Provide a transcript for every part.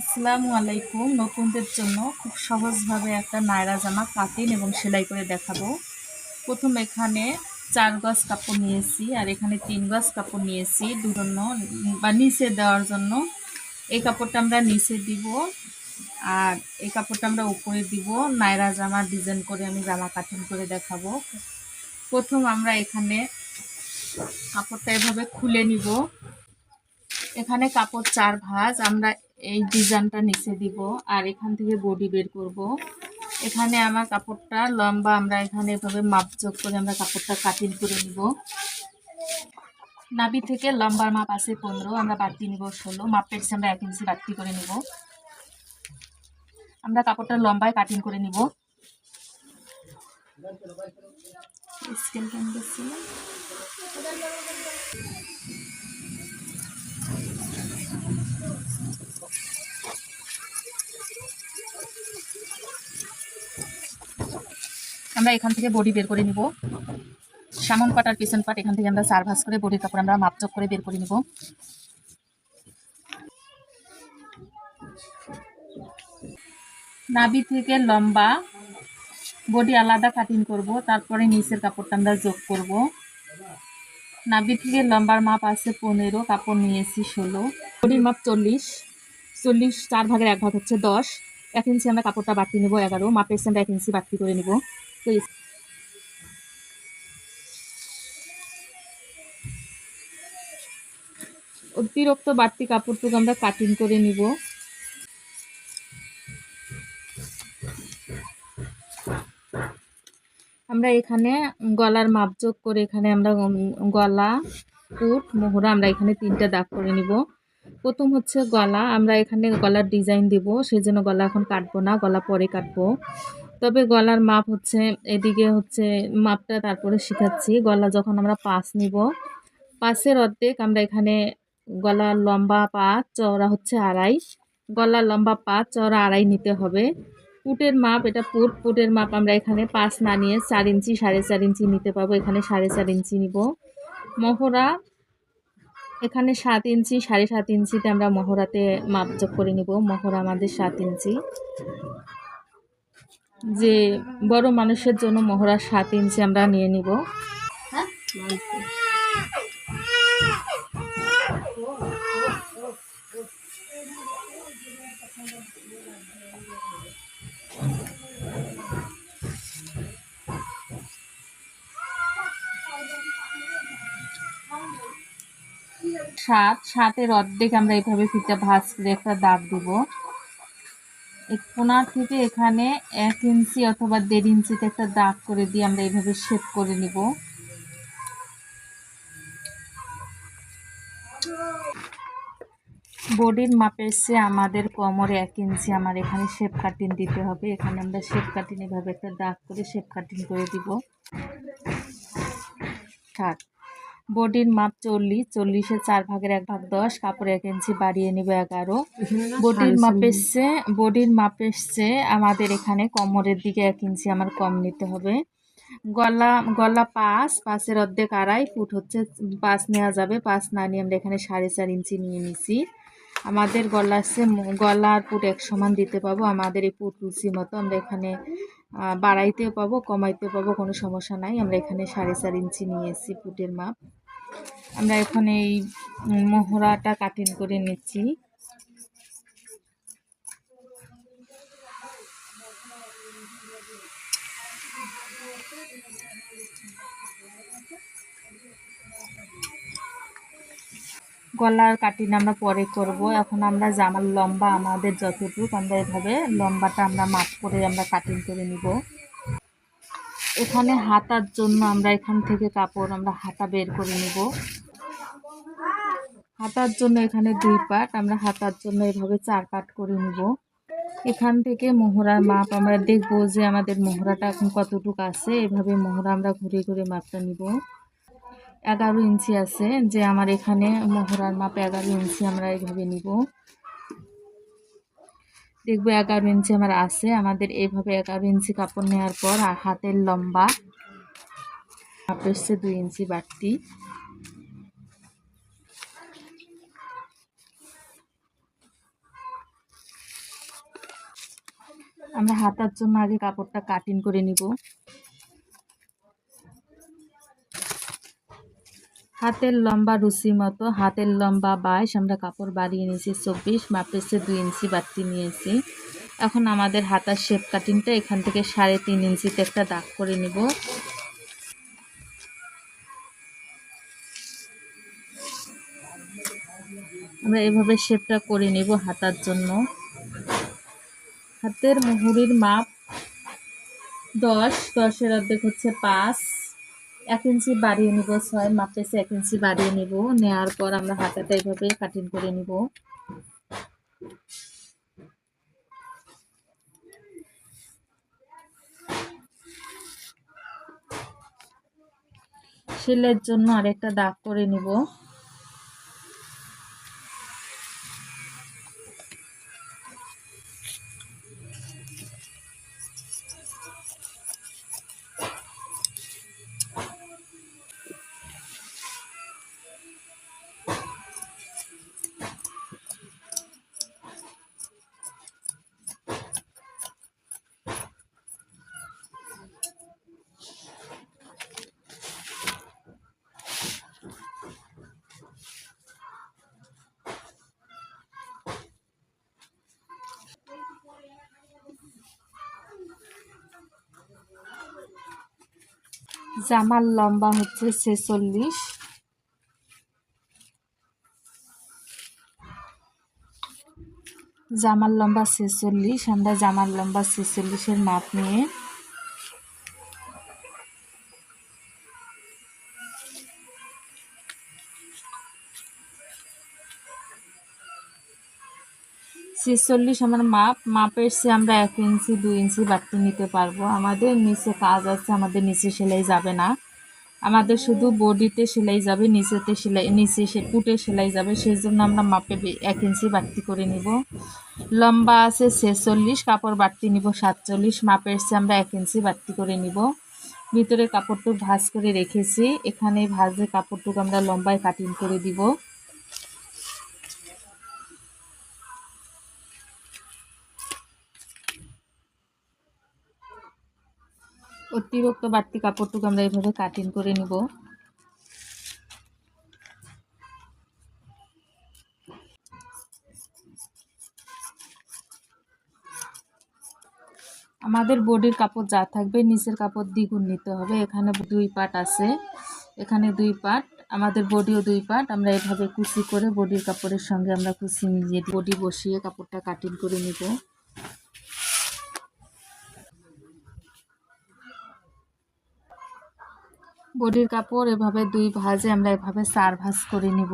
আসসালামু আলাইকুম। নতুনদের জন্য খুব সহজভাবে একটা নায়রা জামা কাটিং এবং সেলাই করে দেখাবো। প্রথম এখানে চার গজ কাপড় নিয়েছি আর এখানে তিন গজ কাপড় নিয়েছি দুজন্য, বা নিচে দেওয়ার জন্য। এই কাপড়টা আমরা নিচে দিব আর এই কাপড়টা আমরা উপরে দিব। নায়রা জামা ডিজাইন করে আমি জামা কাটিং করে দেখাবো। প্রথম আমরা এখানে কাপড়টা এভাবে খুলে নিব। এখানে কাপড় চার ভাজ, আমরা এই ডিজাইনটা নিচে দিব আর এখান থেকে বডি বের করব। এখানে আমার কাপড়টা লম্বা, আমরা এখানে এভাবে মাপযোগ করে আমরা কাপড়টা কাটিং করে নিব। নাবি থেকে লম্বার মাপ আছে পনেরো, আমরা বাড়তি নিব ষোলো মাপ পেয়েছি আমরা এক ইঞ্চি বাড়তি করে নিব। আমরা কাপড়টা লম্বায় কাটিং করে নিব। আমরা এখান থেকে বডি বের করে নিব। সামন পাট আর পিছন পাট এখান থেকে আমরা চার ভাঁজ করে বডির কাপড় আমরা মাপচক করে বের করে নিব। নাভি থেকে লম্বা, বডি আলাদা কাটিং করব, তারপরে নিচের কাপড়টা আমরা যোগ করব। নাভি থেকে লম্বার মাপ আছে পনেরো, কাপড় নিয়েছি ষোলো। বডির মাপ চল্লিশ চল্লিশ চার ভাগের এক ভাগ হচ্ছে দশ। এক ইঞ্চি আমরা কাপড়টা বাড়তি নেব এগারো, মাপের আমরা এক ইঞ্চি বাড়তি করে নিব। অতিরিক্ত বাড়তি কাপড়টুকু আমরা কাটিং করে নিব। আমরা এখানে গলার মাপযোগ করে এখানে আমরা গলা পুট মোহরা আমরা এখানে তিনটা দাগ করে নিব। প্রথম হচ্ছে গলা, আমরা এখানে গলার ডিজাইন দিব, সেজন্য গলা এখন কাটবো না, গলা পরে কাটবো। তবে গলার মাপ হচ্ছে, এদিকে হচ্ছে মাপটা তারপরে শিখাচ্ছি। গলা যখন আমরা পাঁচ নিব পাঁচের অর্ধেক আমরা এখানে গলার লম্বা পা, চওড়া হচ্ছে আড়াই। গলার লম্বা পা, চওড়া আড়াই নিতে হবে। পুটের মাপ, এটা পুট, পুটের মাপ আমরা এখানে পাঁচ না নিয়ে চার ইঞ্চি, সাড়ে চার ইঞ্চি নিতে পাবো। এখানে সাড়ে চার ইঞ্চি নিব। মহড়া, এখানে সাত ইঞ্চি, সাড়ে সাত ইঞ্চিতে আমরা মহড়াতে মাপযোগ করে নিব। মহড়া আমাদের সাত ইঞ্চি। যে বড় মানুষের জন্য মহড়া সাত ইঞ্চি আমরা নিয়ে নিব। সাত, সাতের অর্ধেক আমরা এভাবে ফিতা ভাঁজ করে একটা দাগ দেব। কোনার থেকে এখানে এক ইঞ্চি অথবা দেড় ইঞ্চিতে একটা দাগ করে দিয়ে আমরা এইভাবে শেপ করে নিব। বডির মাপের চেয়ে আমাদের কোমরে এক ইঞ্চি আমার এখানে শেপ কাটিং দিতে হবে। এখানে আমরা শেপ কাটিং এভাবে একটা দাগ করে শেপ কাটিং করে দিব। ষাট বডির মাপ চল্লিশ চল্লিশে চার ভাগের এক ভাগ দশ কাপড় এক ইঞ্চি বাড়িয়ে নিব এগারো। বডির মাপ চেয়ে বডির মাপ এসছে আমাদের এখানে কোমরের দিকে এক ইঞ্চি আমার কম নিতে হবে। গলা গলা পাঁচ পাঁচের অর্ধেক আড়াই ফুট হচ্ছে পাঁচ নেওয়া যাবে। পাঁচ না নিয়ে আমরা এখানে সাড়ে চার ইঞ্চি নিয়ে নিছি। আমাদের গলা আছে গলা আর ফুট এক সমান দিতে পাবো। আমাদের এই ফুট রুচি মতো আমরা এখানে বাড়াইতেও পাবো কমাইতেও পাবো কোনো সমস্যা নাই। আমরা এখানে সাড়ে চার ইঞ্চি নিয়েছি ফুটের মাপ। আমরা এখন এই মোহরাটা কাটিং করে নিচ্ছি। গলার কাটিং আমরা পরে করব। এখন আমরা জামার লম্বা আমাদের যতটুকু আমরা এভাবে লম্বাটা আমরা মাপ করে আমরা কাটিং করে নিব। এখানে হাতার জন্য আমরা এখান থেকে কাপড় আমরা হাতা বের করে নিব। হাতার জন্য এখানে দুই পাট, আমরা হাতার জন্য এভাবে চার পাট করে নিব। এখান থেকে মোহরার মাপ আমরা দেখব যে আমাদের মোহরাটা এখন কতটুকু আছে। এভাবে মোহরা আমরা ঘুরে ঘুরে মাপটা নিব। এগারো ইঞ্চি আছে যে আমার এখানে মোহরার মাপ এগারো ইঞ্চি আমরা এইভাবে নিব। দেখব এগারো ইঞ্চি আমার আছে। আমাদের এইভাবে এগারো ইঞ্চি কাপড় নেওয়ার পর আর হাতের লম্বা হাতে দুই ইঞ্চি বাড়তি। আমরা হাতার জন্য আগে কাপড়টা কাটিং করে নিব। হাতের লম্বা রুচি মতো, হাতের লম্বা বাইশ আমরা কাপড় বাড়িয়ে নিয়েছি, চব্বিশ মাপেছে দুই ইঞ্চি বাড়তি নিয়েছি। এখন আমাদের হাতার শেপ কাটিংটা এখান থেকে সাড়ে তিন ইঞ্চিতে একটা দাগ করে নিব। আমরা এভাবে শেপটা করে নেব হাতার জন্য। হাতের মুহুরির মাপ দশ, দশের অর্ধেক হচ্ছে পাঁচ। এক ইঞ্চি বাড়িয়ে নিব, ছয় মাপেছে এক ইঞ্চি বাড়িয়ে নিব। নেওয়ার পর আমরা হাতাটা এইভাবে কাটিং করে নিব। সেলের জন্য আরেকটা দাগ করে নিব। জামার লম্বা হচ্ছে ছেচল্লিশ। জামার লম্বা ছেচল্লিশ আমরা জামার লম্বা ছেচল্লিশের মাপ নিয়ে ছেচল্লিশ আমার মাপ, মাপের সে আমরা এক ইঞ্চি, দুই ইঞ্চি বাড়তি নিতে পারব। আমাদের নিচে কাজ আছে, আমাদের নিচে সেলাই যাবে না। আমাদের শুধু বডিতে সেলাই যাবে, নিচেতে সেলাই, নিচে সে, পুটে সেলাই যাবে সেই জন্য আমরা মাপে এক ইঞ্চি বাড়তি করে নিব। লম্বা আছে ছেচল্লিশ, কাপড় বাড়তি নিব সাতচল্লিশ, মাপের সে আমরা এক ইঞ্চি বাড়তি করে নিব। ভিতরে কাপড়টুক ভাজ করে রেখেছি, এখানে ভাজে কাপড়টুকু আমরা লম্বায় কাটিং করে দিব। অতিরিক্ত বাড়তি কাপড়টুকু আমরা এইভাবে কাটিং করে নিব। আমাদের বডির কাপড় যা থাকবে নিচের কাপড় দ্বিগুণ নিতে হবে। এখানে দুই পাট আছে। এখানে দুই পাট, আমাদের বডিও দুই পাট। আমরা এভাবে কুচি করে বডির কাপড়ের সঙ্গে আমরা কুচি মিলিয়ে বডি বসিয়ে কাপড়টা কাটিং করে নিব। বডির কাপড় এভাবে দুই ভাজে আমরা এভাবে চার ভাজ করে নিব।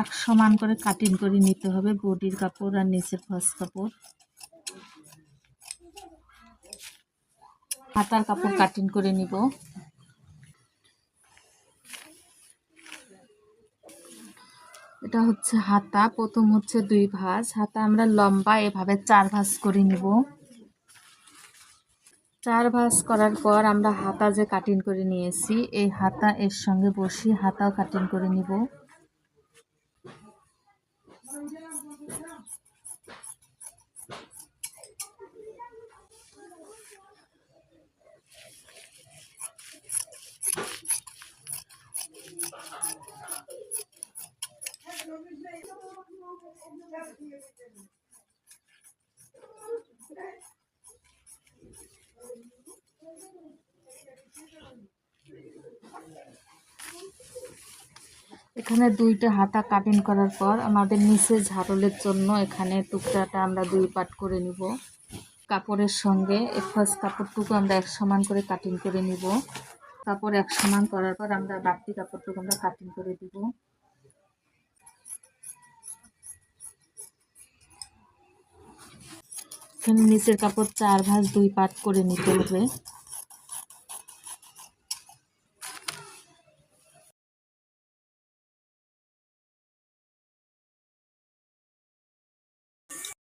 এক সমান করে কাটিং করে নিতে হবে, বডির কাপড় আর নিচের ফস কাপড়। হাতার কাপড় কাটিং করে নিব। এটা হচ্ছে হাতা, প্রথম হচ্ছে দুই ভাঁজ। হাতা আমরা লম্বা, এভাবে চার ভাঁজ করে নিব। চার ভাস করার পর আমরা হাতা যে কাটিং করে নিয়েছি, এই হাতা এর সঙ্গে বসি হাতাও কাটিং করে নিব। এখানে দুইটা হাতা কাটিং করার পর আমাদের নিচে ঝাড়লের জন্য এখানে টুকটাটা আমরা দুই পাট করে নিব। কাপড়ের সঙ্গে ফার্স্ট কাপড়টুকু আমরা এক সমান করে কাটিং করে নিব। কাপড় এক সমান করার পর আমরা বাড়তি কাপড়টুকু আমরা কাটিং করে দিব। এখানে নিচের কাপড় চার ভাঁজ দুই পাট করে নিতে হবে।